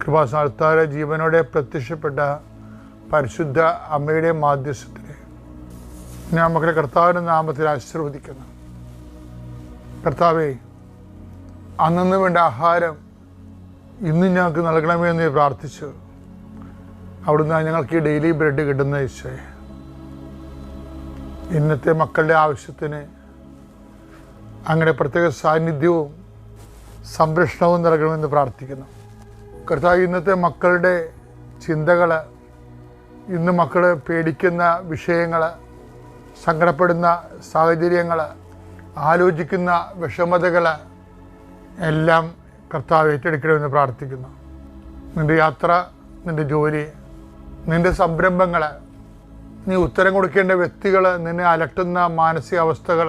കൃപാസ്ഥാനത്താരെ ജീവനോടെ പ്രത്യക്ഷപ്പെട്ട പരിശുദ്ധ അമ്മയുടെ മാധ്യസ്ഥത്തിന് ഞാൻ മക്കളെ കർത്താവിന്റെ നാമത്തിൽ ആശീർവദിക്കുന്നു. കർത്താവേ അന്നു വേണ്ട ആഹാരം ഇന്ന് ഞങ്ങൾക്ക് നൽകണമേ എന്ന് പ്രാർത്ഥിച്ചു. അവിടുന്ന് ഞങ്ങൾക്ക് ഈ ഡെയിലി ബ്രെഡ് കിട്ടുന്ന ഈശോയെ. ഇന്നത്തെ മക്കളുടെ ആവശ്യത്തിന് അങ്ങനെ പ്രത്യേക സാന്നിധ്യവും സംരക്ഷണവും നൽകണമെന്ന് പ്രാർത്ഥിക്കുന്നു. കർത്താവ് ഇന്നത്തെ മക്കളുടെ ചിന്തകൾ ഇന്ന് മക്കൾ പേടിക്കുന്ന വിഷയങ്ങൾ സങ്കടപ്പെടുന്ന സാഹചര്യങ്ങൾ ആലോചിക്കുന്ന വിഷമതകൾ എല്ലാം കർത്താവ് ഏറ്റെടുക്കണമെന്ന് പ്രാർത്ഥിക്കുന്നു. നിന്റെ യാത്ര നിന്റെ ജോലി നിന്റെ സംരംഭങ്ങൾ നീ ഉത്തരം കൊടുക്കേണ്ട വ്യക്തികൾ നിന്നെ അലട്ടുന്ന മാനസികാവസ്ഥകൾ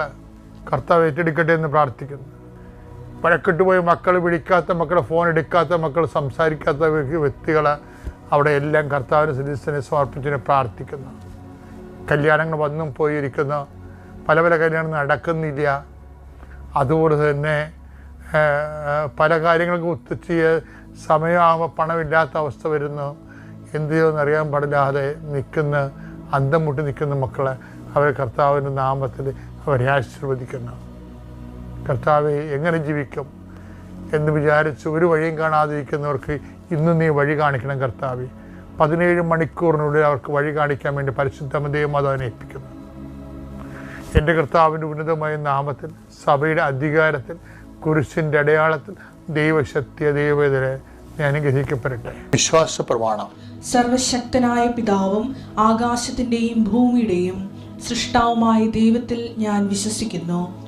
കർത്താവ് ഏറ്റെടുക്കട്ടെ എന്ന് പ്രാർത്ഥിക്കുന്നു. വഴക്കിട്ട് പോയി മക്കൾ വിളിക്കാത്ത മക്കൾ ഫോൺ എടുക്കാത്ത മക്കൾ സംസാരിക്കാത്ത വ്യക്തികൾ അവിടെ എല്ലാം കർത്താവിന് സിരിസിനെ സമർപ്പിച്ചതിനെ പ്രാർത്ഥിക്കുന്നു. കല്യാണങ്ങൾ വന്നും പോയിരിക്കുന്നു. പല പല കല്യാണം നടക്കുന്നില്ല. അതുപോലെ തന്നെ പല കാര്യങ്ങൾക്കും ഒത്തിച്ച് സമയമാകുമ്പോൾ പണമില്ലാത്ത അവസ്ഥ വരുന്നു. എന്ത് ചെയ്യുമെന്ന് അറിയാൻ പാടില്ലാതെ നിൽക്കുന്ന അന്തം മുട്ടി നിൽക്കുന്ന മക്കളെ അവരെ കർത്താവിന്റെ നാമത്തിൽ അവരെ ആശീർവദിക്കുന്നു. കർത്താവെ എങ്ങനെ ജീവിക്കും എന്ന് വിചാരിച്ച് ഒരു വഴിയും കാണാതിരിക്കുന്നവർക്ക് ഇന്ന് നീ വഴി കാണിക്കണം കർത്താവെ. പതിനേഴ് മണിക്കൂറിനുള്ളിൽ അവർക്ക് വഴി കാണിക്കാൻ വേണ്ടി പരിശുദ്ധമതയും മാതാവിനെ ഏൽപ്പിക്കുന്നു. എന്റെ കർത്താവിന്റെ ഉന്നതമായ നാമത്തിൽ സഭയുടെ അധികാരത്തിൽ കുരിശിന്റെ അടയാളത്തിൽ ദൈവശക്തിയ ദൈവവേദനെ ഞാൻ അനുഗ്രഹിക്കപ്പെടട്ടെ. വിശ്വാസ പ്രമാണം സർവശക്തനായ പിതാവും ആകാശത്തിന്റെയും ഭൂമിയുടെയും സൃഷ്ടാവുമായ ദൈവത്തിൽ ഞാൻ വിശ്വസിക്കുന്നു.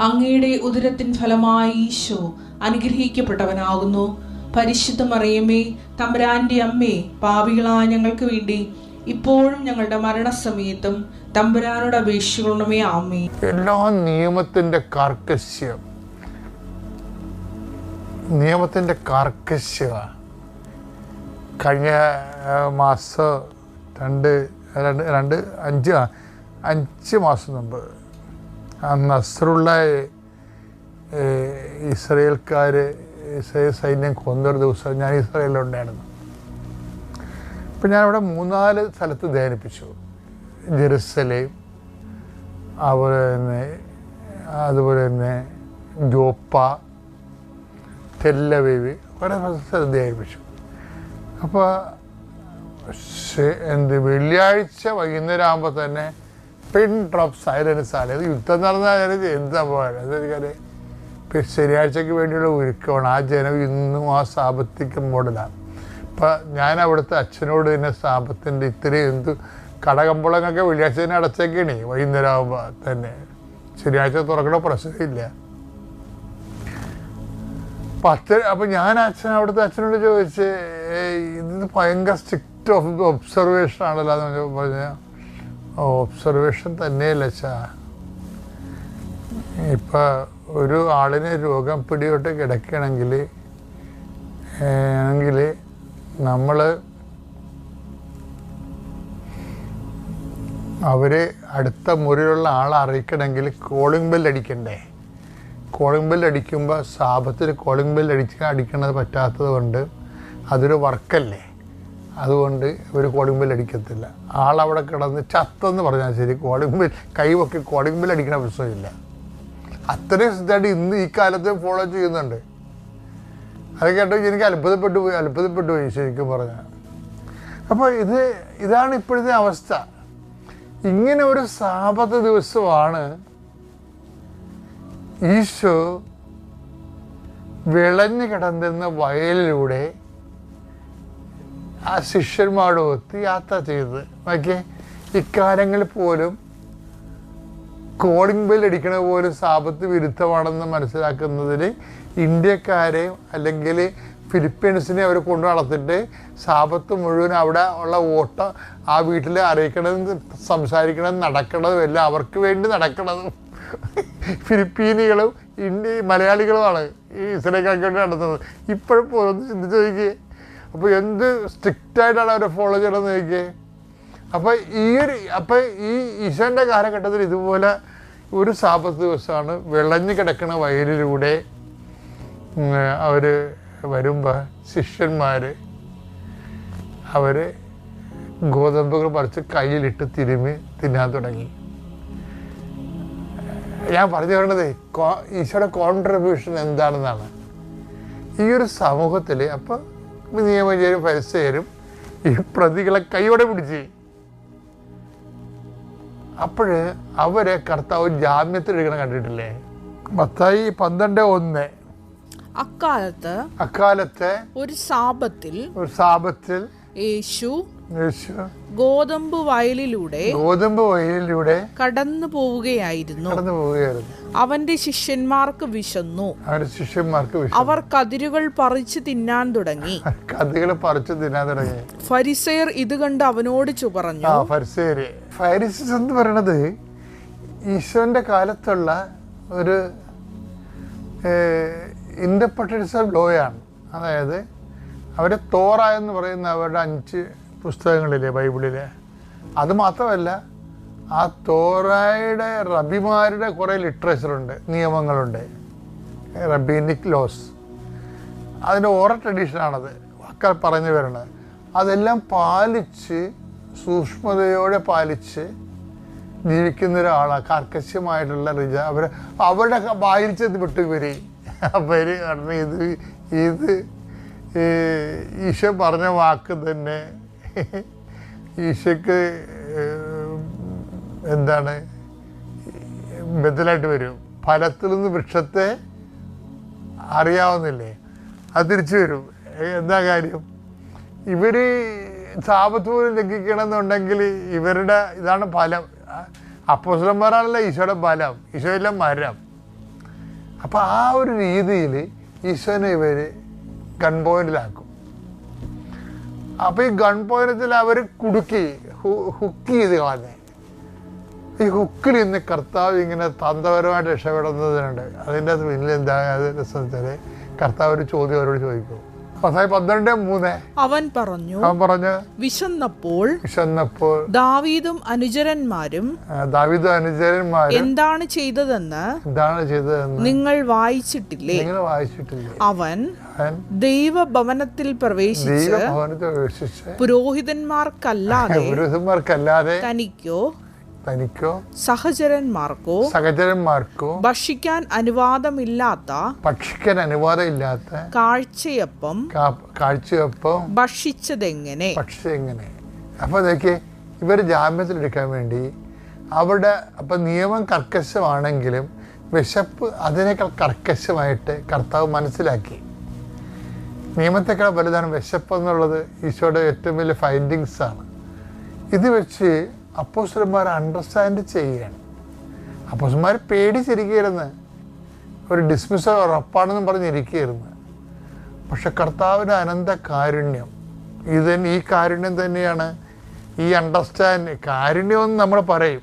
അങ്ങയുടെ ഉദരത്തിൻ ഫലമായി ഈശോ അനുഗ്രഹിക്കപ്പെട്ടവനാകുന്നു. പരിശുദ്ധ മറിയമ്മേ തമ്പുരാന്റെ അമ്മേ പാപികളായ ഞങ്ങൾക്ക് വേണ്ടി ഇപ്പോഴും ഞങ്ങളുടെ മരണസമയത്തും തമ്പുരാനോട് അപേക്ഷിക്കണമേ ആമേ എല്ലാ നിയമത്തിന്റെ കാർക്കശ്യം നിയമത്തിന്റെ കാർക്കശ്യമാണ് കഴിഞ്ഞ മാസം രണ്ട് രണ്ട് രണ്ട് അഞ്ച് അഞ്ച് മാസം മുമ്പ് ആ നസ്രുള്ള ഇസ്രയേൽക്കാർ ഇസ്രയേൽ സൈന്യം കൊന്നൊരു ദിവസം ഞാൻ ഇസ്രയേലിലുണ്ടായിരുന്നു. അപ്പം ഞാനവിടെ മൂന്നാൽ സ്ഥലത്ത് ധ്യാനിപ്പിച്ചു. ജെറുസലേം അതുപോലെ തന്നെ അതുപോലെ തന്നെ ജോപ്പ തെല്ലവേവി കുറേ സ്ഥലത്ത് ധ്യാനിപ്പിച്ചു. അപ്പോൾ എന്ത് വെള്ളിയാഴ്ച വൈകുന്നേരം ആകുമ്പോൾ തന്നെ പിൻ ഡ്രോപ്പ് സൈലൻസ് ആണ് ഇത് യുദ്ധം നടന്നാൽ എന്താ പോകാൻ അതെനിക്കറിയാം. ഇപ്പം ശനിയാഴ്ചയ്ക്ക് വേണ്ടിയുള്ള ഒരുക്കമാണ്. ആ ജനം ഇന്നും ആ സാമ്പത്തിക മോഡലാണ്. ഇപ്പം ഞാൻ അവിടുത്തെ അച്ഛനോട് തന്നെ സാമ്പത്തിന്റെ ഇത്രയും എന്ത് കടകമ്പളങ്ങളൊക്കെ വെള്ളിയാഴ്ച തന്നെ അടച്ചേക്കണേ. വൈകുന്നേരം ആകുമ്പോൾ തന്നെ. ശനിയാഴ്ച തുറക്കണ പ്രശ്നമില്ല. പത്ത് അപ്പം ഞാൻ അച്ഛൻ അവിടുത്തെ അച്ഛനോട് ചോദിച്ച് "ഏയ് ഇത് ഭയങ്കര സ്ട്രിക്റ്റ് ഓഫ് ഒബ്സർവേഷൻ ആണല്ലോ എന്ന് പറഞ്ഞ ഒബ്സർവേഷൻ തന്നെയല്ല ചാ ഇപ്പോൾ ഒരു ആളിന് രോഗം പിടിയോട്ട് കിടക്കുകയാണെങ്കിൽ എങ്കിൽ നമ്മൾ അവരെ അടുത്ത മുറിയിലുള്ള ആളെ അറിയിക്കണമെങ്കിൽ കോളിംഗ് ബെൽ അടിക്കണ്ടേ? കോളിംഗ് ബെൽ അടിക്കുമ്പോൾ സാപത്തിൽ കോളിംഗ് ബെൽ അടിച്ച് അടിക്കണത് പറ്റാത്തത് കൊണ്ട് അതൊരു വർക്കല്ലേ അതുകൊണ്ട് ഇവർ കോളിംഗ് അടിക്കത്തില്ല. ആളവിടെ കിടന്ന് ചത്തെന്ന് പറഞ്ഞാൽ ശരി കോളിംഗ് കൈവൊക്കെ കോളിംഗ് അടിക്കണ പ്രശ്നമില്ല. അത്രയും സ്ഥിരമായിട്ട് ഇന്ന് ഈ കാലത്ത് ഫോളോ ചെയ്യുന്നുണ്ട്. അത് കേട്ടോ എനിക്ക് അത്ഭുതപ്പെട്ടു പോയി അത്ഭുതപ്പെട്ടു പോയി ശരിക്കും പറഞ്ഞാൽ. അപ്പോൾ ഇത് ഇതാണ് ഇപ്പോഴത്തെ അവസ്ഥ. ഇങ്ങനെ ഒരു സാപത്ത് ദിവസമാണ് ഈശോ വിളഞ്ഞു കിടന്നിരുന്ന വയലിലൂടെ ആ ശിഷ്യന്മാരോടൊത്ത് യാത്ര ചെയ്തത്. നോക്കിയേ ഇക്കാലങ്ങളിൽ പോലും കോളിംഗ് ബെൽ അടിക്കണ പോലും സാപത്ത് വിരുദ്ധമാണെന്ന് മനസ്സിലാക്കുന്നതിൽ ഇന്ത്യക്കാരെ അല്ലെങ്കിൽ ഫിലിപ്പീൻസിനെ അവർ കൊണ്ടു നടത്തിട്ട് സാപത്ത് മുഴുവൻ അവിടെ ഉള്ള ഓട്ടം ആ വീട്ടിൽ അറിയിക്കണതും സംസാരിക്കണതും നടക്കണതും എല്ലാം അവർക്ക് വേണ്ടി നടക്കണതും. ഫിലിപ്പീനികളും ഇന്ത്യ മലയാളികളുമാണ് ഈ ഇസ്രയേൽക്കാർക്ക് വേണ്ടി നടത്തുന്നത്. ഇപ്പോഴും പോലും ചിന്തിച്ച് നോക്കിയേ അപ്പോൾ എന്ത് സ്ട്രിക്റ്റായിട്ടാണ് അവരെ ഫോളോ ചെയ്യണമെന്ന് നോക്കിയേ? അപ്പോൾ ഈ ഒരു അപ്പോൾ ഈ ഈശോന്റെ കാലഘട്ടത്തിൽ ഇതുപോലെ ഒരു സാപത്ത് ദിവസമാണ് വിളഞ്ഞു കിടക്കുന്ന വയലിലൂടെ അവർ വരുമ്പോൾ ശിഷ്യന്മാർ അവർ ഗോതമ്പുകൾ പറിച്ച് കയ്യിലിട്ട് തിരുമ്മി തിന്നാൻ തുടങ്ങി. ഞാൻ പറഞ്ഞു തരേണ്ടത് ഈശോയുടെ കോൺട്രിബ്യൂഷൻ എന്താണെന്നാണ്. ഈ ഒരു സമൂഹത്തിൽ അപ്പോൾ നിയമജരും പരിസരും ഈ പ്രതികളെ കൈയോടെ പിടിച്ച് അപ്പോഴ് അവരെ കർത്താവ് ജാമ്യത്തിൽ എടുക്കണം കണ്ടിട്ടില്ലേ? മത്തായി പന്ത്രണ്ട് ഒന്ന്. അക്കാലത്ത് അക്കാലത്തെ ഒരു സാപത്തിൽ ഒരു സാപത്തിൽ യേശു ഗോതമ്പ് വയലിലൂടെ ഗോതമ്പ് വയലിലൂടെ കടന്നു പോവുകയായിരുന്നു. കടന്നു പോവുകയായിരുന്നു. അവന്റെ ശിഷ്യന്മാർക്ക് വിശന്നു. ശിഷ്യന്മാർക്ക് അവർ കതിരുകൾ പറിച്ചു തിന്നാൻ തുടങ്ങി. കതിരുകൾ പറിച്ചു തിന്നാൻ തുടങ്ങി. ഫരിസയർ ഇത് കണ്ട് അവനോട് പറഞ്ഞു ഫരിസേര് ഫരിസസ് എന്ന് പറയണത് ഈശോന്റെ കാലത്തുള്ള ഒരു ഇന്റർപ്രട്ടേഴ്സ് ഓഫ് ലോയാണ് അതായത് അവരെ തോറ എന്ന് പറയുന്ന അവരുടെ അഞ്ച് പുസ്തകങ്ങളിലെ ബൈബിളിലെ. അത് മാത്രമല്ല ആ തോറായുടെ റബിമാരുടെ കുറേ ലിറ്ററേച്ചർ ഉണ്ട് നിയമങ്ങളുണ്ട്. റബീനിക് ലോസ് അതിന്റെ ഓറ ട്രഡീഷനാണത്. ഒക്കെ പറഞ്ഞു വരണത് അതെല്ലാം പാലിച്ച് സൂക്ഷ്മതയോടെ പാലിച്ച് ജീവിക്കുന്ന ഒരാളാണ് കർക്കശമായിട്ടുള്ള റിജ അവർ അവരുടെ വായിച്ചത് വിട്ടു ഇവർ. അവർ കാരണം ഇത് ഇത് ഈശോ പറഞ്ഞ വാക്ക് തന്നെ ഈശോക്ക് എന്താണ് ബദലായിട്ട് വരും. ഫലത്തിൽ നിന്ന് വൃക്ഷത്തെ അറിയാവുന്നില്ലേ? അത് തിരിച്ചു വരും. എന്താ കാര്യം? ഇവർ സാപത്ത് പോലും ലംഘിക്കണമെന്നുണ്ടെങ്കിൽ ഇവരുടെ ഇതാണ് ഫലം. അപ്പോസലന്മാരാണല്ല ഈശോയുടെ ഫലം. ഈശോയിലെ മരം. അപ്പോൾ ആ ഒരു രീതിയിൽ ഈശോനെ ഇവർ ഗൺ പോയിന്റിലാക്കും അപ്പൊ ഈ ഗൺ പോയിന്റത്തിൽ അവർ കുടുക്കി ഹുക്ക് ചെയ്ത് കളഞ്ഞേ. ഈ ഹുക്കിൽ ഇന്ന് കർത്താവ് ഇങ്ങനെ തന്ത്രപരമായിട്ട് രക്ഷപ്പെടുന്നതിനുണ്ട് അതിന്റെ അത് പിന്നിൽ എന്താ അതിന്റെ സ്ഥലത്തിൽ കർത്താവ് ഒരു ചോദ്യം അവരോട് ചോദിക്കും. പന്ത്രണ്ട് മൂന്ന്. അവൻ പറഞ്ഞു അവൻ പറഞ്ഞു വിശന്നപ്പോൾ വിശന്നപ്പോൾ ദാവീദും അനുചരന്മാരും ദാവീദും അനുചരന്മാരും എന്താണ് ചെയ്തതെന്ന് എന്താണ് ചെയ്തതെന്ന് നിങ്ങൾ വായിച്ചിട്ടില്ലേ? നിങ്ങൾ വായിച്ചിട്ടില്ലേ? അവൻ ദൈവഭവനത്തിൽ പ്രവേശിച്ച് പുരോഹിതന്മാർക്കല്ലാതെ പുരോഹിതന്മാർക്കല്ലാതെ തനിക്കോ തനിക്കോ? സഹചരന്മാർക്കോ? സഹചരന്മാർക്കോ? ഭക്ഷിക്കാൻ അനുവാദമില്ലാത്ത ഭക്ഷിക്കാൻ അനുവാദമില്ലാത്ത കാഴ്ചയപ്പം കാഴ്ചയപ്പം ഭക്ഷിച്ചതെങ്ങനെ? പക്ഷെ എങ്ങനെ അപ്പോൾ അതൊക്കെ ഇവർ ജാമ്യത്തിലെടുക്കാൻ വേണ്ടി അവിടെ അപ്പം നിയമം കർക്കശമാണെങ്കിലും വിശപ്പ് അതിനേക്കാൾ കർക്കശമായിട്ട് കർത്താവ് മനസ്സിലാക്കി. നിയമത്തെക്കാൾ വലുതാണ് വിശപ്പ് എന്നുള്ളത് ഈശോയുടെ ഏറ്റവും വലിയ ഫൈൻഡിങ്സ് ആണ്. ഇത് വെച്ച് അപ്പോസ്റ്റർമാർ അണ്ടർസ്റ്റാൻഡ് ചെയ്യുകയാണ്. അപ്പോസ്റ്റർമാർ പേടിച്ചിരിക്കുകയായിരുന്നു. ഒരു ഡിസ്മിസൽ ഉറപ്പാണെന്നും പറഞ്ഞിരിക്കുകയായിരുന്നു. പക്ഷെ കർത്താവിന്റെ അനന്ത കാരുണ്യം ഇത് ഈ കാരുണ്യം തന്നെയാണ് ഈ അണ്ടർസ്റ്റാൻഡ് കാരുണ്യം എന്ന് നമ്മൾ പറയും.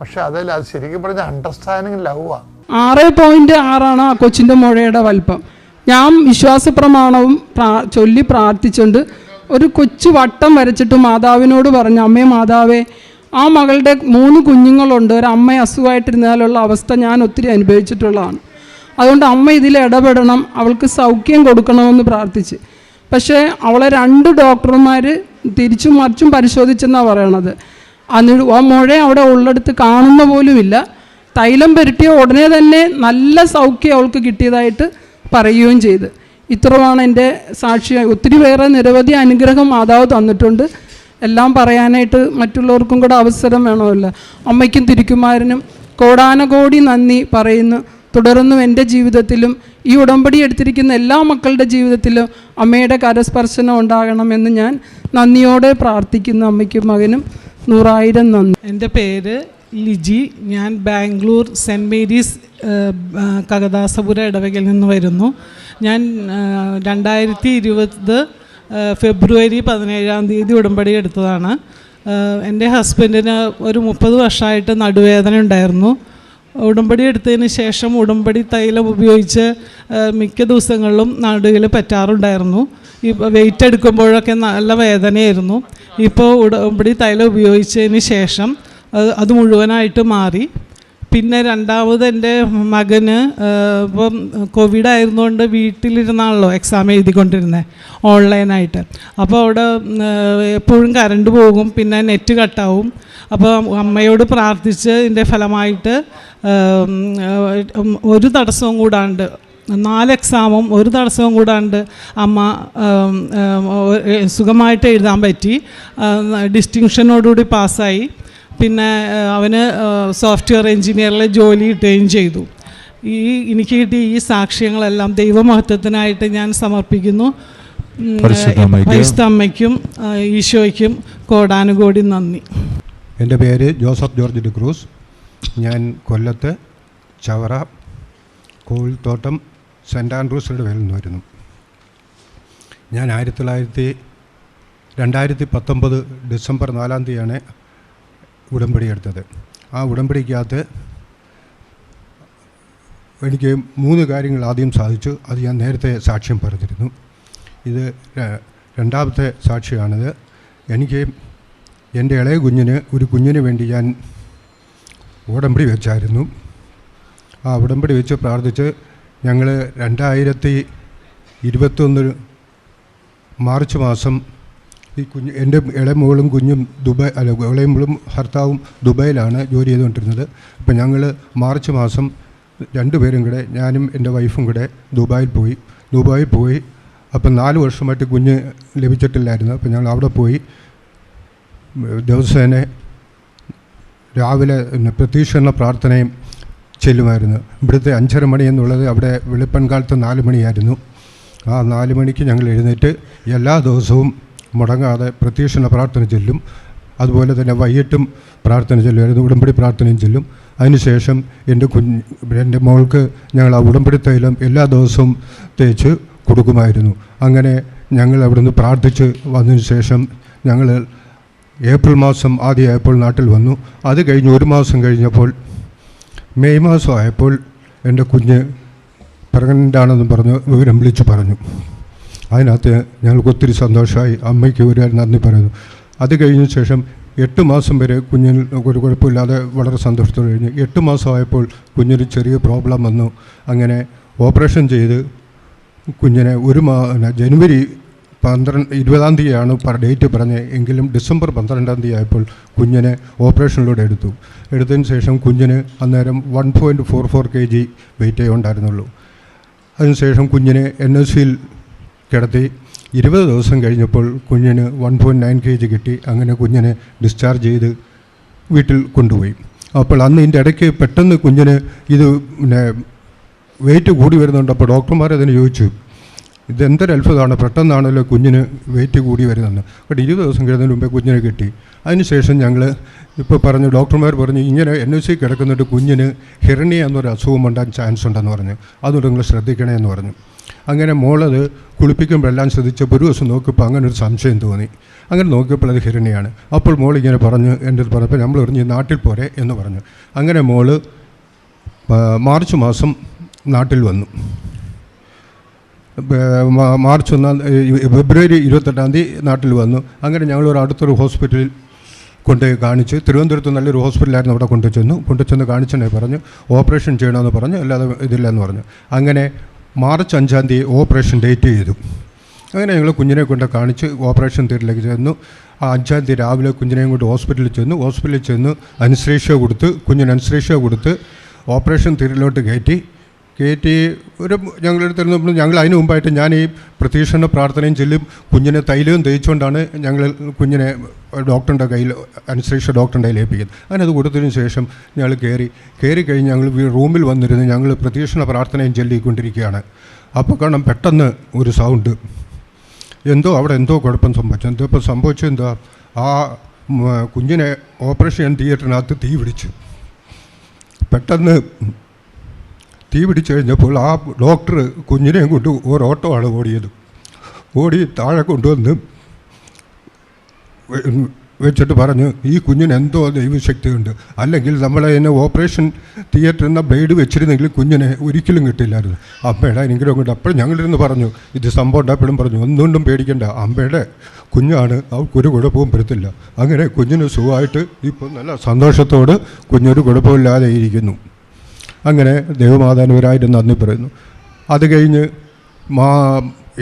പക്ഷെ അതല്ല അത് ശരിക്കും പറഞ്ഞ അണ്ടർസ്റ്റാൻഡിങ് ലവാണ് ആറ് പോയിന്റ് ആറാണ് ആ കൊച്ചിന്റെ മുഴയുടെ വലിപ്പം. ഞാൻ വിശ്വാസ പ്രമാണവും പ്രാ ചൊല്ലി പ്രാർത്ഥിച്ചുകൊണ്ട് ഒരു കൊച്ചു വട്ടം വരച്ചിട്ട് മാതാവിനോട് പറഞ്ഞു അമ്മേ മാതാവേ ആ മകളുടെ മൂന്ന് കുഞ്ഞുങ്ങളുണ്ട്. ഒരു അമ്മ അസുഖമായിട്ടിരുന്നാലുള്ള അവസ്ഥ ഞാൻ ഒത്തിരി അനുഭവിച്ചിട്ടുള്ളതാണ്. അതുകൊണ്ട് അമ്മ ഇതിൽ ഇടപെടണം അവൾക്ക് സൗഖ്യം കൊടുക്കണമെന്ന് പ്രാർത്ഥിച്ച്. പക്ഷേ അവളെ രണ്ട് ഡോക്ടർമാർ തിരിച്ചും മറിച്ചും പരിശോധിച്ചെന്നാണ് പറയണത്. അന്ന് ആ മുഴ അവിടെ ഉള്ളെടുത്ത് കാണുന്ന പോലുമില്ല. തൈലം പുരട്ടിയ ഉടനെ തന്നെ നല്ല സൗഖ്യം അവൾക്ക് കിട്ടിയതായിട്ട് പറയുകയും ചെയ്ത്. ഇത്രയാണ് എന്റെ സാക്ഷി ഒത്തിരി വേറെ നിരവധി അനുഗ്രഹം മാതാവ് തന്നിട്ടുണ്ട്. എല്ലാം പറയാനായിട്ട് മറ്റുള്ളവർക്കും കൂടെ അവസരം വേണമല്ലോ. അമ്മയ്ക്കും തിരുക്കുമാരനും കോടാനകോടി നന്ദി പറയുന്നു. തുടർന്നും എന്റെ ജീവിതത്തിലും ഈ ഉടമ്പടി എടുത്തിരിക്കുന്ന എല്ലാ മക്കളുടെ ജീവിതത്തിലും അമ്മയുടെ കരസ്പർശനം ഉണ്ടാകണമെന്ന് ഞാൻ നന്ദിയോടെ പ്രാർത്ഥിക്കുന്നു അമ്മയ്ക്കും മകനും. നൂറായിരം നന്ദി. എന്റെ പേര് ലിജി ഞാൻ ബാംഗ്ലൂർ സെന്റ് മേരീസ് കകദാസപുര ഇടവകയിൽ നിന്ന് വരുന്നു. ഞാൻ രണ്ടായിരത്തി ഇരുപത് ഫെബ്രുവരി പതിനേഴാം തീയതി ഉടമ്പടി എടുത്തതാണ്. എന്റെ ഹസ്ബൻഡിന് ഒരു മുപ്പത് വർഷമായിട്ട് നടുവേദന ഉണ്ടായിരുന്നു. ഉടമ്പടി എടുത്തതിന് ശേഷം ഉടമ്പടി തൈലം ഉപയോഗിച്ച് മിക്ക ദിവസങ്ങളിലും നടുവിൽ പറ്റാറുണ്ടായിരുന്നു. ഇപ്പോൾ വെയിറ്റ് എടുക്കുമ്പോഴൊക്കെ നല്ല വേദനയായിരുന്നു. ഇപ്പോൾ ഉടമ്പടി തൈലം ഉപയോഗിച്ചതിന് ശേഷം അത് മുഴുവനായിട്ട് മാറി. പിന്നെ രണ്ടാമത് എന്റെ മകന് ഇപ്പം കോവിഡ് ആയിരുന്നുകൊണ്ട് വീട്ടിലിരുന്നാണല്ലോ എക്സാം എഴുതിക്കൊണ്ടിരുന്നത് ഓൺലൈനായിട്ട് അപ്പോൾ അവിടെ എപ്പോഴും കറണ്ട് പോകും പിന്നെ നെറ്റ് കട്ടാവും അപ്പോൾ അമ്മയോട് പ്രാർത്ഥിച്ച് ഇതിന്റെ ഫലമായിട്ട് ഒരു തടസ്സവും കൂടാണ്ട് നാല് എക്സാമും ഒരു തടസ്സവും കൂടാണ്ട് അമ്മ സുഖമായിട്ട് എഴുതാൻ പറ്റി. ഡിസ്റ്റിങ്ഷനോടുകൂടി പാസ്സായി. പിന്നെ അവന് സോഫ്റ്റ്വെയർ എൻജിനീയറിലെ ജോലി കിട്ടുകയും ചെയ്തു. ഈ എനിക്ക് കിട്ടിയ ഈ സാക്ഷ്യങ്ങളെല്ലാം ദൈവമഹത്വത്തിനായിട്ട് ഞാൻ സമർപ്പിക്കുന്നു. ഉം, പരിശുദ്ധ അമ്മയ്ക്കും. ഈശോയ്ക്കും കോടാനുകോടി നന്ദി. എന്റെ പേര് ജോസഫ് ജോർജ് ഡിക്രൂസ് ഞാൻ കൊല്ലത്ത് ചവറ കോഴിത്തോട്ടം സെന്റ് ആൻഡ്രൂസിന്റെ പേരിൽ നിന്ന് വരുന്നു. ഞാൻ ആയിരത്തി തൊള്ളായിരത്തി രണ്ടായിരത്തി പത്തൊമ്പത് ഡിസംബർ നാലാം തീയതിയാണ് ഉടമ്പടി എടുത്തത്. ആ ഉടമ്പടിക്കകത്ത് എനിക്ക് മൂന്ന് കാര്യങ്ങൾ ആദ്യം സാധിച്ചു. അത് ഞാൻ നേരത്തെ സാക്ഷ്യം പറഞ്ഞിരുന്നു. ഇത് രണ്ടാമത്തെ സാക്ഷിയാണിത്. എനിക്ക് എന്റെ ഇളയ കുഞ്ഞിന് ഒരു കുഞ്ഞിന് വേണ്ടി ഞാൻ ഉടമ്പടി വെച്ചായിരുന്നു. ആ ഉടമ്പടി വെച്ച് പ്രാർത്ഥിച്ച് ഞങ്ങൾ രണ്ടായിരത്തി ഇരുപത്തൊന്ന് മാർച്ച് മാസം ഈ കുഞ്ഞ് എന്റെ ഇളമോളും കുഞ്ഞും ദുബായ് അല്ല ഇളയമോളും ഭർത്താവും ദുബായിലാണ് ജോലി ചെയ്തുകൊണ്ടിരുന്നത്. അപ്പം ഞങ്ങൾ മാർച്ച് മാസം രണ്ടുപേരും കൂടെ ഞാനും എന്റെ വൈഫും കൂടെ ദുബായിൽ പോയി. ദുബായിൽ പോയി അപ്പം നാല് വർഷമായിട്ട് കുഞ്ഞ് ലഭിച്ചിട്ടില്ലായിരുന്നു. അപ്പം ഞങ്ങൾ അവിടെ പോയി. ദിവസേന രാവിലെ പിന്നെ പ്രതീക്ഷണ പ്രാർത്ഥനയും ചെല്ലുമായിരുന്നു. ഇവിടുത്തെ അഞ്ചര മണി എന്നുള്ളത് അവിടെ വെളുപ്പൻകാലത്ത് നാല് മണിയായിരുന്നു. ആ നാല് മണിക്ക് ഞങ്ങൾ എഴുന്നേറ്റ് എല്ലാ ദിവസവും മുടങ്ങാതെ പ്രത്യക്ഷണ പ്രാർത്ഥന ചെല്ലും. അതുപോലെ തന്നെ വൈകിട്ടും പ്രാർത്ഥന ചെല്ലുമായിരുന്നു ഉടമ്പടി പ്രാർത്ഥനയും ചെല്ലും. അതിനുശേഷം എന്റെ കുഞ്ഞ് എന്റെ മോൾക്ക് ഞങ്ങൾ ആ ഉടമ്പടി തൈലം എല്ലാ ദിവസവും തേച്ച് കൊടുക്കുമായിരുന്നു. അങ്ങനെ ഞങ്ങൾ അവിടുന്ന് പ്രാർത്ഥിച്ച് വന്നതിന് ശേഷം ഞങ്ങൾ ഏപ്രിൽ മാസം ആദ്യമായപ്പോൾ നാട്ടിൽ വന്നു. അത് കഴിഞ്ഞ് ഒരു മാസം കഴിഞ്ഞപ്പോൾ മെയ് മാസം ആയപ്പോൾ എന്റെ കുഞ്ഞ് പ്രഗ്നന്റ് ആണെന്ന് പറഞ്ഞ് വിവരം വിളിച്ചു പറഞ്ഞു. അതിനകത്ത് ഞങ്ങൾക്ക് ഒത്തിരി സന്തോഷമായി അമ്മയ്ക്ക് ഒരു നന്ദി പറയുന്നു. അത് കഴിഞ്ഞ ശേഷം എട്ട് മാസം വരെ കുഞ്ഞിന് ഒരു കുഴപ്പമില്ലാതെ വളരെ സന്തോഷത്തോടെ കഴിഞ്ഞു. എട്ട് മാസമായപ്പോൾ കുഞ്ഞിന് ചെറിയ പ്രോബ്ലം വന്നു. അങ്ങനെ ഓപ്പറേഷൻ ചെയ്ത് കുഞ്ഞിനെ ഒരു മാ ജനുവരി പന്ത്രണ്ട് ഇരുപതാം തീയതിയാണ് ഡേറ്റ് പറഞ്ഞത്. എങ്കിലും ഡിസംബർ പന്ത്രണ്ടാം തീയതി ആയപ്പോൾ കുഞ്ഞിനെ ഓപ്പറേഷനിലൂടെ എടുത്തു. എടുത്തതിന് ശേഷം കുഞ്ഞിന് അന്നേരം one point four four K G വെയിറ്റേ ഉണ്ടായിരുന്നുള്ളൂ. അതിനുശേഷം കുഞ്ഞിനെ എൻ എസ് സിയിൽ കിടത്തി. ഇരുപത് ദിവസം കഴിഞ്ഞപ്പോൾ കുഞ്ഞിന് one point nine K G കിട്ടി. അങ്ങനെ കുഞ്ഞിനെ ഡിസ്ചാർജ് ചെയ്ത് വീട്ടിൽ കൊണ്ടുപോയി. അപ്പോൾ അന്ന് ഇതിന്റെ ഇടയ്ക്ക് പെട്ടെന്ന് കുഞ്ഞിന് ഇത് പിന്നെ വെയിറ്റ് കൂടി വരുന്നുണ്ട്. അപ്പോൾ ഡോക്ടർമാർ അതിന് ചോദിച്ചു ഇതെന്തൊരു അത്ഭുതമാണ്. പെട്ടെന്നാണല്ലോ കുഞ്ഞിന് വെയിറ്റ് കൂടി വരുന്നത്. ബട്ട് ഇരുപത് ദിവസം കഴിഞ്ഞതിന് മുമ്പേ കുഞ്ഞിനെ കിട്ടി. അതിനുശേഷം ഞങ്ങൾ ഇപ്പോൾ പറഞ്ഞു ഡോക്ടർമാർ പറഞ്ഞു ഇങ്ങനെ എൻ എസ് സി കിടക്കുന്നിട്ട് കുഞ്ഞിന് ഹിറണിയ എന്നൊരു അസുഖം ഉണ്ടാകാൻ ചാൻസ് ഉണ്ടെന്ന് പറഞ്ഞു. അതുകൊണ്ട് നിങ്ങൾ ശ്രദ്ധിക്കണേ എന്ന് പറഞ്ഞു. അങ്ങനെ മോളത് കുളിപ്പിക്കുമ്പോഴെല്ലാം ശ്രദ്ധിച്ചപ്പോൾ ഒരു ദിവസം നോക്കിയപ്പോൾ അങ്ങനെ ഒരു സംശയം തോന്നി. അങ്ങനെ നോക്കിയപ്പോൾ അത് ഹിരണിയാണ്. അപ്പോൾ മോൾ ഇങ്ങനെ പറഞ്ഞു എന്റെ അടുത്ത് പറഞ്ഞപ്പോൾ നമ്മൾ പറഞ്ഞു നാട്ടിൽ പോരെ എന്ന് പറഞ്ഞു. അങ്ങനെ മോൾ മാർച്ച് മാസം നാട്ടിൽ വന്നു. മാർച്ച് ഒന്നാം ഫെബ്രുവരി ഇരുപത്തെട്ടാം തീയതി നാട്ടിൽ വന്നു. അങ്ങനെ ഞങ്ങൾ ഒരു അടുത്തൊരു ഹോസ്പിറ്റലിൽ കൊണ്ടുപോയി കാണിച്ച് തിരുവനന്തപുരത്ത് നല്ലൊരു ഹോസ്പിറ്റലായിരുന്നു അവിടെ കൊണ്ടുചെന്നു. കൊണ്ടുചെന്ന് കൊണ്ടു ചെന്ന് കാണിച്ചെന്നെ പറഞ്ഞു ഓപ്പറേഷൻ ചെയ്യണമെന്ന് പറഞ്ഞു അല്ലാതെ ഇതില്ല എന്ന് പറഞ്ഞു. അങ്ങനെ മാർച്ച് അഞ്ചാം തീയതി ഓപ്പറേഷൻ ഡേറ്റ് ചെയ്തു. അങ്ങനെ ഞങ്ങൾ കുഞ്ഞിനെ കൊണ്ട് കാണിച്ച് ഓപ്പറേഷൻ തിയേറ്ററിലേക്ക് ചെന്നു. ആ അഞ്ചാം തീയതി രാവിലെ കുഞ്ഞിനെയും കൊണ്ട് ഹോസ്പിറ്റലിൽ ചെന്നു. ഹോസ്പിറ്റലിൽ ചെന്ന് അനുശ്രേഷ കൊടുത്ത് കുഞ്ഞിന് അനുശ്രേഷ കൊടുത്ത് ഓപ്പറേഷൻ തിയേറ്ററിലോട്ട് കയറ്റി. കയറ്റി ഒരു ഞങ്ങളെടുത്ത് ഇരുന്നപ്പോൾ ഞങ്ങൾ അതിന് മുമ്പായിട്ട് ഞാൻ ഈ പ്രതീക്ഷണ പ്രാർത്ഥനയും ചെല്ലും. കുഞ്ഞിനെ തൈലവും തേച്ചുകൊണ്ടാണ് ഞങ്ങൾ കുഞ്ഞിനെ ഡോക്ടറിന്റെ കയ്യിൽ അനുസരിച്ച ഡോക്ടറിന്റെ കയ്യിൽ ഏൽപ്പിക്കുന്നത്. അത് കൊടുത്തതിന് ശേഷം ഞങ്ങൾ കയറി കയറി കഴിഞ്ഞ് ഞങ്ങൾ റൂമിൽ വന്നിരുന്ന് ഞങ്ങൾ പ്രതീക്ഷണ പ്രാർത്ഥനയും ചൊല്ലിക്കൊണ്ടിരിക്കുകയാണ്. അപ്പോൾ കാണാം പെട്ടെന്ന് ഒരു സൗണ്ട്. എന്തോ അവിടെ എന്തോ കുഴപ്പം സംഭവിച്ചു. എന്തോ ഇപ്പം സംഭവിച്ചു എന്താ? ആ കുഞ്ഞിനെ ഓപ്പറേഷൻ തിയേറ്ററിനകത്ത് തീ പിടിച്ചു. പെട്ടെന്ന് തീ പിടിച്ചു കഴിഞ്ഞപ്പോൾ ആ ഡോക്ടർ കുഞ്ഞിനെയും കൊണ്ട് ഒരു ഓട്ടമാണ് ഓടിയത്. ഓടി താഴെ കൊണ്ടുവന്ന് വെച്ചിട്ട് പറഞ്ഞു ഈ കുഞ്ഞിന് എന്തോ ദൈവശക്തിയുണ്ട്. അല്ലെങ്കിൽ നമ്മളെ ഓപ്പറേഷൻ തിയേറ്ററിൽ നിന്ന് ബ്ലേഡ് വെച്ചിരുന്നെങ്കിൽ കുഞ്ഞിനെ ഒരിക്കലും കിട്ടില്ലായിരുന്നു. അമ്മയുടെ അനുഗ്രഹം കൊണ്ട് അപ്പോൾ ഞങ്ങളിരുന്ന് പറഞ്ഞു ഇത് സംഭവം ഉണ്ടായപ്പോഴും പറഞ്ഞു ഒന്നുകൊണ്ടും പേടിക്കേണ്ട. അമ്മയുടെ കുഞ്ഞാണ് അവൾക്കൊരു കുഴപ്പവും വരത്തില്ല അങ്ങനെ കുഞ്ഞിന് സുഖമായിട്ട് ഇപ്പോൾ നല്ല സന്തോഷത്തോട് കുഞ്ഞൊരു കുഴപ്പമില്ലാതെ ഇരിക്കുന്നു. അങ്ങനെ ദൈവമാതാനവരായിട്ട് നന്ദി പറയുന്നു. അത് കഴിഞ്ഞ് മാ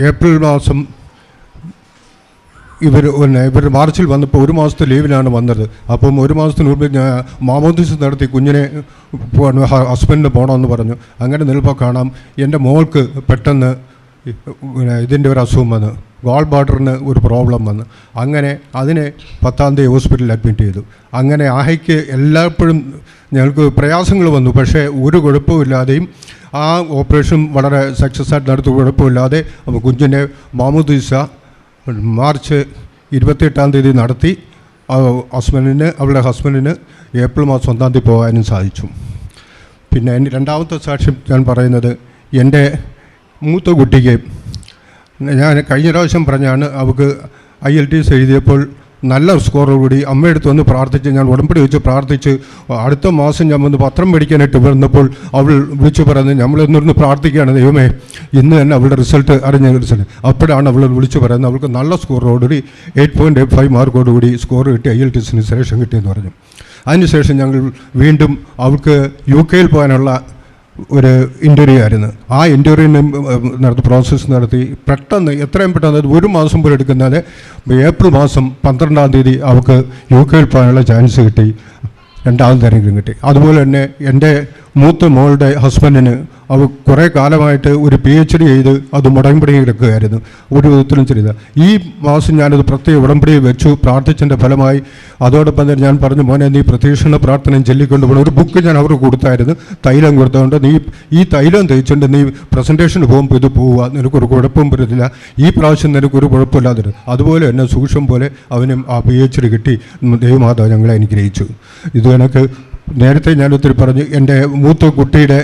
ഏപ്രിൽ മാസം ഇവർ പിന്നെ ഇവർ മാർച്ചിൽ വന്നപ്പോൾ ഒരു മാസത്തെ ലീവിലാണ് വന്നത്. അപ്പം ഒരു മാസത്തിന് മുമ്പ് ഞാൻ മാമോദിസ് നടത്തി കുഞ്ഞിനെ ഹസ്ബൻഡിന് പോകണമെന്ന് പറഞ്ഞു. അങ്ങനെ നിൽപ്പോൾ കാണാം. എന്റെ മോൾക്ക് പെട്ടെന്ന് ഇതിന്റെ ഒരു അസുഖം വന്നു. ഗോൾ ബാർഡറിന് ഒരു പ്രോബ്ലം വന്നു. അങ്ങനെ അതിനെ പത്താം തീയതി ഹോസ്പിറ്റലിൽ അഡ്മിറ്റ് ചെയ്തു. അങ്ങനെ ആഹയ്ക്ക് എല്ലായ്പ്പോഴും ഞങ്ങൾക്ക് പ്രയാസങ്ങൾ വന്നു. പക്ഷേ ഒരു കുഴപ്പമില്ലാതെയും ആ ഓപ്പറേഷൻ വളരെ സക്സസ് ആയിട്ട് നടത്തി കുഴപ്പമില്ലാതെ കുഞ്ഞിനെ മാമുദീസ മാർച്ച് ഇരുപത്തിയെട്ടാം തീയതി നടത്തി. ഹസ്ബൻഡിന് അവളുടെ ഹസ്ബൻഡിന് ഏപ്രിൽ മാസം ഒന്നാം തീയതി പോകാനും സാധിച്ചു. പിന്നെ രണ്ടാമത്തെ സാക്ഷ്യം ഞാൻ പറയുന്നത് എന്റെ മൂത്ത കുട്ടിക്ക് ഞാൻ കഴിഞ്ഞ പ്രാവശ്യം പറഞ്ഞാണ് അവൾക്ക് ഐ എൽ ടി എസ് എഴുതിയപ്പോൾ നല്ല സ്കോറോടുകൂടി അമ്മയെടുത്ത് വന്ന് പ്രാർത്ഥിച്ച് ഞാൻ ഉടമ്പടി വെച്ച് പ്രാർത്ഥിച്ച് അടുത്ത മാസം ഞാൻ വന്ന് പത്രം മേടിക്കാനായിട്ട് വന്നപ്പോൾ അവൾ വിളിച്ചു പറയുന്നത് നമ്മളൊന്നിരുന്ന് പ്രാർത്ഥിക്കുകയാണ് ദൈവമേ. ഇന്ന് തന്നെ അവളുടെ റിസൾട്ട് അറിഞ്ഞ റിസൾട്ട് അപ്പോഴാണ് അവൾ വിളിച്ചു പറയുന്നത്. അവൾക്ക് നല്ല സ്കോറോടുകൂടി എയ്റ്റ് പോയിന്റ് എയ്റ്റ് ഫൈവ് മാർക്കോടുകൂടി സ്കോർ കിട്ടി ഐ എൽ ടി എസിന് ശേഷം കിട്ടിയെന്ന് പറഞ്ഞു. അതിനുശേഷം ഞങ്ങൾ വീണ്ടും അവൾക്ക് യു കെയിൽ പോകാനുള്ള ഒരു ഇന്റർവ്യൂ ആയിരുന്നു. ആ ഇന്റർവ്യൂവിന് നടത്തി പ്രോസസ്സ് നടത്തി. പെട്ടെന്ന് എത്രയും പെട്ടെന്ന് ഒരു മാസം പോലും എടുക്കുന്നത് ഏപ്രിൽ മാസം പന്ത്രണ്ടാം തീയതി അവൾക്ക് യു കെയിൽ പോകാനുള്ള ചാൻസ് കിട്ടി. രണ്ടാമത്തെ തെരഞ്ഞെടുപ്പ് കിട്ടി. അതുപോലെ തന്നെ എന്റെ മൂത്ത മോളുടെ ഹസ്ബൻഡിന് അവ കുറേ കാലമായിട്ട് ഒരു പി എച്ച് ഡി ചെയ്ത് അത് മുടമ്പടി കിടക്കുകയായിരുന്നു. ഒരു വിധത്തിലും ചെയ്ത ഈ മാസം ഞാനത് പ്രത്യേക ഉടമ്പടി വെച്ചു പ്രാർത്ഥിച്ചതിന്റെ ഫലമായി. അതോടൊപ്പം തന്നെ ഞാൻ പറഞ്ഞു മോനെ നീ പ്രതീക്ഷണ പ്രാർത്ഥനയും ചൊല്ലിക്കൊണ്ട് പോകണം ഒരു ബുക്ക് ഞാൻ അവർക്ക് കൊടുത്തായിരുന്നു. തൈലം കൊടുത്തതുകൊണ്ട് നീ ഈ തൈലം തേച്ചുകൊണ്ട് നീ പ്രസന്റേഷന് പോകുമ്പോൾ ഇത് പോവുക. നിനക്കൊരു കുഴപ്പവും വരുന്നില്ല ഈ പ്രാവശ്യം നിനക്കൊരു കുഴപ്പമില്ലാതിരുന്നു. അതുപോലെ തന്നെ സൂക്ഷ്മം പോലെ അവനും ആ പി എച്ച് ഡി കിട്ടി. ദൈവമാതാവ് ഞങ്ങളെ അനുഗ്രഹിച്ചു. ഇത് കണക്ക് നേരത്തെ ഞാൻ ഒത്തിരി പറഞ്ഞു എന്റെ മൂത്ത കുട്ടിയുടെ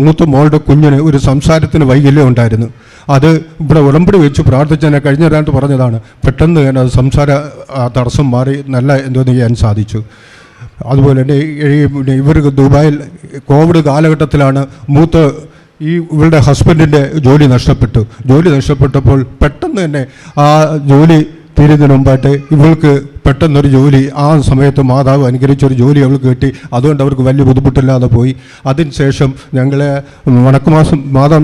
മൂത്ത മോളുടെ കുഞ്ഞിന് ഒരു സംസാരത്തിന് വൈകല്യം ഉണ്ടായിരുന്നു. അത് ഇവിടെ ഉടമ്പടി വെച്ച് പ്രാർത്ഥിച്ചതിനെ കഴിഞ്ഞ ഒരാണ്ട് പറഞ്ഞതാണ്. പെട്ടെന്ന് അത് സംസാര തടസ്സം മാറി നല്ല എന്തോ ചെയ്യാൻ സാധിച്ചു. അതുപോലെ തന്നെ ഇവർ ദുബായിൽ കോവിഡ് കാലഘട്ടത്തിലാണ് മൂത്ത ഈ ഇവരുടെ ഹസ്ബൻഡിന്റെ ജോലി നഷ്ടപ്പെട്ടു. ജോലി നഷ്ടപ്പെട്ടപ്പോൾ പെട്ടെന്ന് തന്നെ ആ ജോലി തീരുന്നതിന് മുമ്പായിട്ട് ഇവൾക്ക് പെട്ടെന്നൊരു ജോലി ആ സമയത്ത് മാതാവ് അനുകരിച്ചൊരു ജോലി അവൾക്ക് കിട്ടി. അതുകൊണ്ട് അവർക്ക് വലിയ ബുദ്ധിമുട്ടില്ലാതെ പോയി. അതിനുശേഷം ഞങ്ങളെ വണക്കമാസം മാതം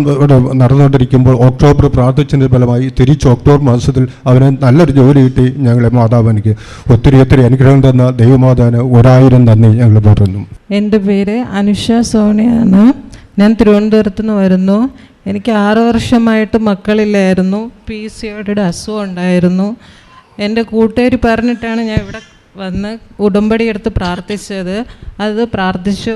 നടന്നുകൊണ്ടിരിക്കുമ്പോൾ ഒക്ടോബർ പ്രാർത്ഥിച്ചതിന്റെ ഫലമായി തിരിച്ച് ഒക്ടോബർ മാസത്തിൽ അവന് നല്ലൊരു ജോലി കിട്ടി ഞങ്ങളെ മാതാവ് എനിക്ക് ഒത്തിരി ഒത്തിരി അനുഗ്രഹം തന്ന ദൈവമാതാവിന് ഒരായിരം നന്ദി ഞങ്ങൾ പറയുന്നു. എന്റെ പേര് അനുഷ സോണിയാണ്. ഞാൻ തിരുവനന്തപുരത്ത് നിന്ന് വരുന്നു. എനിക്ക് ആറ് വർഷമായിട്ട് മക്കളില്ലായിരുന്നു. പി സി ഒയുടെ അസുഖം ഉണ്ടായിരുന്നു. എന്റെ കൂട്ടുകാർ പറഞ്ഞിട്ടാണ് ഞാൻ ഇവിടെ വന്ന് ഉടമ്പടി എടുത്ത് പ്രാർത്ഥിച്ചത്. അത് പ്രാർത്ഥിച്ചു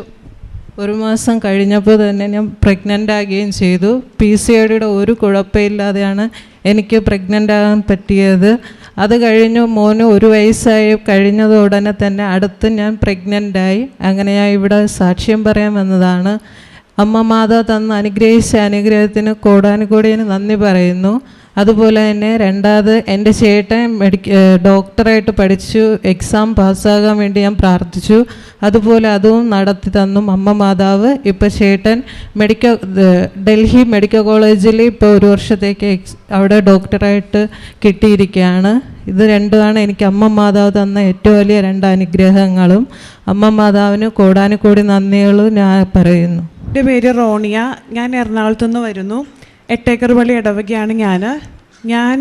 ഒരു മാസം കഴിഞ്ഞപ്പോൾ തന്നെ ഞാൻ പ്രഗ്നന്റ് ആകുകയും ചെയ്തു. പി സി ഐഡിയുടെ ഒരു കുഴപ്പമില്ലാതെയാണ് എനിക്ക് പ്രഗ്നന്റ് ആകാൻ പറ്റിയത്. അത് കഴിഞ്ഞു മോന് ഒരു വയസ്സായി കഴിഞ്ഞത് ഉടനെ തന്നെ അടുത്ത് ഞാൻ പ്രഗ്നന്റായി അങ്ങനെ ഞാൻ ഇവിടെ സാക്ഷ്യം പറയാൻ വന്നതാണ്. അമ്മ മാതാ തന്ന അനുഗ്രഹിച്ച അനുഗ്രഹത്തിന് കോടാനുകൂടിയന് നന്ദി പറയുന്നു. അതുപോലെ തന്നെ രണ്ടാമത് എന്റെ ചേട്ടൻ മെഡിക്ക ഡോക്ടറായിട്ട് പഠിച്ചു എക്സാം പാസ്സാകാൻ വേണ്ടി ഞാൻ പ്രാർത്ഥിച്ചു. അതുപോലെ അതും നടത്തി തന്നു. അമ്മ മാതാവ് ഇപ്പോൾ ചേട്ടൻ മെഡിക്കൽ ഡൽഹി മെഡിക്കൽ കോളേജിൽ ഇപ്പോൾ ഒരു വർഷത്തേക്ക് അവിടെ ഡോക്ടറായിട്ട് കിട്ടിയിരിക്കുകയാണ് ഇത് രണ്ടുമാണ് എനിക്ക് അമ്മ മാതാവ് തന്ന ഏറ്റവും വലിയ രണ്ട് അനുഗ്രഹങ്ങളും. അമ്മ മാതാവിന് കോടാനുകൂടി നന്ദികളും ഞാൻ പറയുന്നു. എന്റെ പേര് റോണിയ. ഞാൻ എറണാകുളത്തു നിന്ന് വരുന്നു. എട്ടേക്കർ പള്ളി ഇടവകയാണ് ഞാൻ. ഞാൻ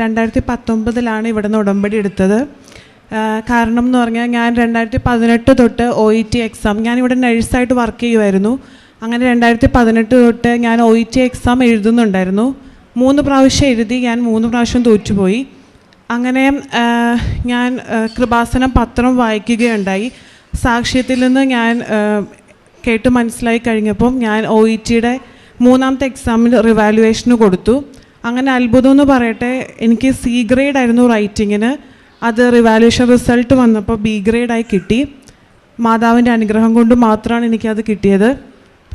രണ്ടായിരത്തി പത്തൊമ്പതിലാണ് ഇവിടെ നിന്ന് ഉടമ്പടി എടുത്തത്. കാരണം എന്ന് പറഞ്ഞാൽ ഞാൻ രണ്ടായിരത്തി പതിനെട്ട് തൊട്ട് ഒ ഇ ടി എക്സാം ഞാനിവിടെ നഴ്സായിട്ട് വർക്ക് ചെയ്യുമായിരുന്നു അങ്ങനെ രണ്ടായിരത്തി പതിനെട്ട് തൊട്ട് ഞാൻ ഒ ഇ ടി എക്സാം എഴുതുന്നുണ്ടായിരുന്നു. മൂന്ന് പ്രാവശ്യം എഴുതി ഞാൻ മൂന്ന് പ്രാവശ്യം തോറ്റുപോയി. അങ്ങനെ ഞാൻ കൃപാസനം പത്രം വായിക്കുകയുണ്ടായി. സാക്ഷ്യത്തിൽ നിന്ന് ഞാൻ കേട്ട് മനസ്സിലായി കഴിഞ്ഞപ്പം ഞാൻ ഒ ഇ ടിയുടെ മൂന്നാമത്തെ എക്സാമിൽ റിവാലുവേഷന് കൊടുത്തു. അങ്ങനെ അത്ഭുതം എന്ന് പറയട്ടെ എനിക്ക് സി ഗ്രേഡ് ആയിരുന്നു റൈറ്റിങ്ങിന് അത് റിവാലുവേഷൻ റിസൾട്ട് വന്നപ്പോൾ ബി ഗ്രേഡായി കിട്ടി. മാതാവിന്റെ അനുഗ്രഹം കൊണ്ട് മാത്രമാണ് എനിക്കത് കിട്ടിയത്.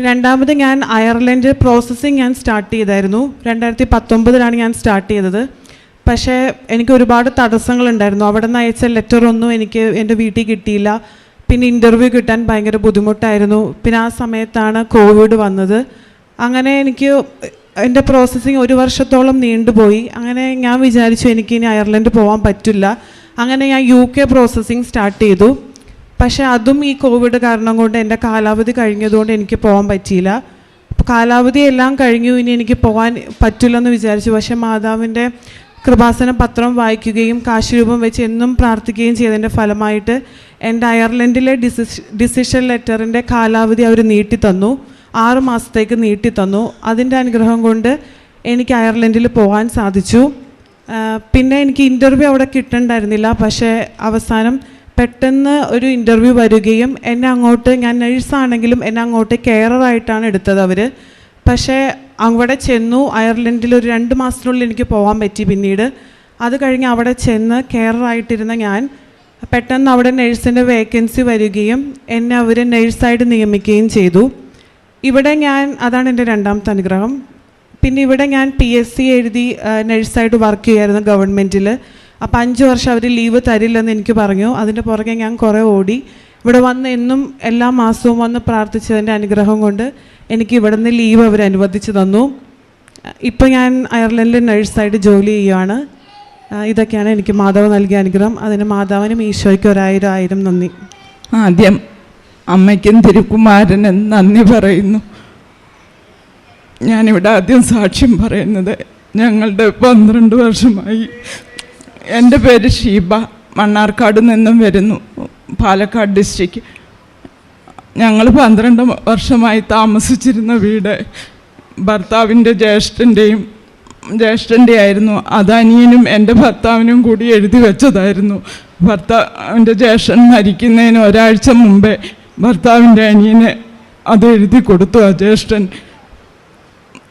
രണ്ടാമത് ഞാൻ അയർലൻഡ് പ്രോസസ്സിങ് ഞാൻ സ്റ്റാർട്ട് ചെയ്തായിരുന്നു. രണ്ടായിരത്തി പത്തൊമ്പതിലാണ് ഞാൻ സ്റ്റാർട്ട് ചെയ്തത്. പക്ഷേ എനിക്ക് ഒരുപാട് തടസ്സങ്ങളുണ്ടായിരുന്നു. അവിടെ നിന്ന് അയച്ച ലെറ്ററൊന്നും എനിക്ക് എന്റെ വീട്ടിൽ കിട്ടിയില്ല. പിന്നെ ഇന്റർവ്യൂ കിട്ടാൻ ഭയങ്കര ബുദ്ധിമുട്ടായിരുന്നു. പിന്നെ ആ സമയത്താണ് കോവിഡ് വന്നത്. അങ്ങനെ എനിക്ക് എന്റെ പ്രോസസ്സിങ് ഒരു വർഷത്തോളം നീണ്ടുപോയി. അങ്ങനെ ഞാൻ വിചാരിച്ചു എനിക്ക് ഇനി അയർലൻഡ് പോകാൻ പറ്റില്ല. അങ്ങനെ ഞാൻ യു കെ പ്രോസസ്സിങ് സ്റ്റാർട്ട് ചെയ്തു. പക്ഷേ അതും ഈ കോവിഡ് കാരണം കൊണ്ട് എന്റെ കാലാവധി കഴിഞ്ഞതുകൊണ്ട് എനിക്ക് പോകാൻ പറ്റിയില്ല. കാലാവധി എല്ലാം കഴിഞ്ഞു ഇനി എനിക്ക് പോകാൻ പറ്റില്ലെന്ന് വിചാരിച്ചു. പക്ഷേ മാതാവിന്റെ കൃപാസന പത്രം വായിക്കുകയും കാശുരൂപം വെച്ച് എന്നും പ്രാർത്ഥിക്കുകയും ചെയ്തതിന്റെ ഫലമായിട്ട് എന്റെ അയർലൻഡിലെ ഡിസിഷ ഡിസിഷൻ ലെറ്ററിന്റെ കാലാവധി അവർ നീട്ടി തന്നു ആറ് മാസത്തേക്ക് നീട്ടി തന്നു. അതിന്റെ അനുഗ്രഹം കൊണ്ട് എനിക്ക് അയർലൻഡിൽ പോകാൻ സാധിച്ചു. പിന്നെ എനിക്ക് ഇന്റർവ്യൂ അവിടെ കിട്ടണ്ടായിരുന്നില്ല. പക്ഷേ അവസാനം പെട്ടെന്ന് ഒരു ഇന്റർവ്യൂ വരികയും എന്നെ അങ്ങോട്ട് ഞാൻ നഴ്സാണെങ്കിലും എന്നെ അങ്ങോട്ട് കെയറായിട്ടാണ് എടുത്തത് അവർ പക്ഷേ അവിടെ ചെന്നു. അയർലൻഡിൽ ഒരു രണ്ട് മാസത്തിനുള്ളിൽ എനിക്ക് പോകാൻ പറ്റി പിന്നീട്. അത് കഴിഞ്ഞ് അവിടെ ചെന്ന് കെയറായിട്ടിരുന്ന ഞാൻ പെട്ടെന്ന് അവിടെ നഴ്സിന്റെ വേക്കൻസി വരികയും എന്നെ അവർ നഴ്സായിട്ട് നിയമിക്കുകയും ചെയ്തു. ഇവിടെ ഞാൻ അതാണ് എന്റെ രണ്ടാമത്തെ അനുഗ്രഹം. പിന്നെ ഇവിടെ ഞാൻ പി എസ് സി എഴുതി നഴ്സായിട്ട് വർക്ക് ചെയ്യുമായിരുന്നു ഗവൺമെന്റിൽ അപ്പോൾ അഞ്ച് വർഷം അവർ ലീവ് തരില്ലെന്ന് എനിക്ക് പറഞ്ഞു. അതിന്റെ പുറകെ ഞാൻ കുറേ ഓടി. ഇവിടെ വന്ന് എന്നും എല്ലാ മാസവും വന്ന് പ്രാർത്ഥിച്ചതിന്റെ അനുഗ്രഹം കൊണ്ട് എനിക്ക് ഇവിടെ നിന്ന് ലീവ് അവർ അനുവദിച്ചു തന്നു. ഇപ്പോൾ ഞാൻ അയർലൻഡിൽ നഴ്സായിട്ട് ജോലി ചെയ്യുകയാണ് ഇതൊക്കെയാണ് എനിക്ക് മാതാവ് നൽകിയ അനുഗ്രഹം. അതിന് മാതാവിനും ഈശോയ്ക്ക് ഒരായിരം ആയിരം നന്ദി. ആദ്യം അമ്മയ്ക്കും തിരുക്കുമാരനും നന്ദി പറയുന്നു. ഞാനിവിടെ ആദ്യം സാക്ഷ്യം പറയുന്നത് ഞങ്ങളുടെ പന്ത്രണ്ട് വർഷമായി എന്റെ പേര് ഷീബ. മണ്ണാർക്കാട് നിന്നും വരുന്നു. പാലക്കാട് ഡിസ്ട്രിക്റ്റ് ഞങ്ങൾ പന്ത്രണ്ട് വർഷമായി താമസിച്ചിരുന്ന വീട് ഭർത്താവിന്റെ ജ്യേഷ്ഠന്റെയും ജ്യേഷ്ഠന്റെ ആയിരുന്നു. അത് അനിയനും എന്റെ ഭർത്താവിനും കൂടി എഴുതി വെച്ചതായിരുന്നു. ഭർത്താവിന്റെ ജ്യേഷ്ഠൻ മരിക്കുന്നതിന് ഒരാഴ്ച മുമ്പേ ഭർത്താവിന്റെ അനിയനെ അത് എഴുതി കൊടുത്തു ആ ജ്യേഷ്ഠൻ.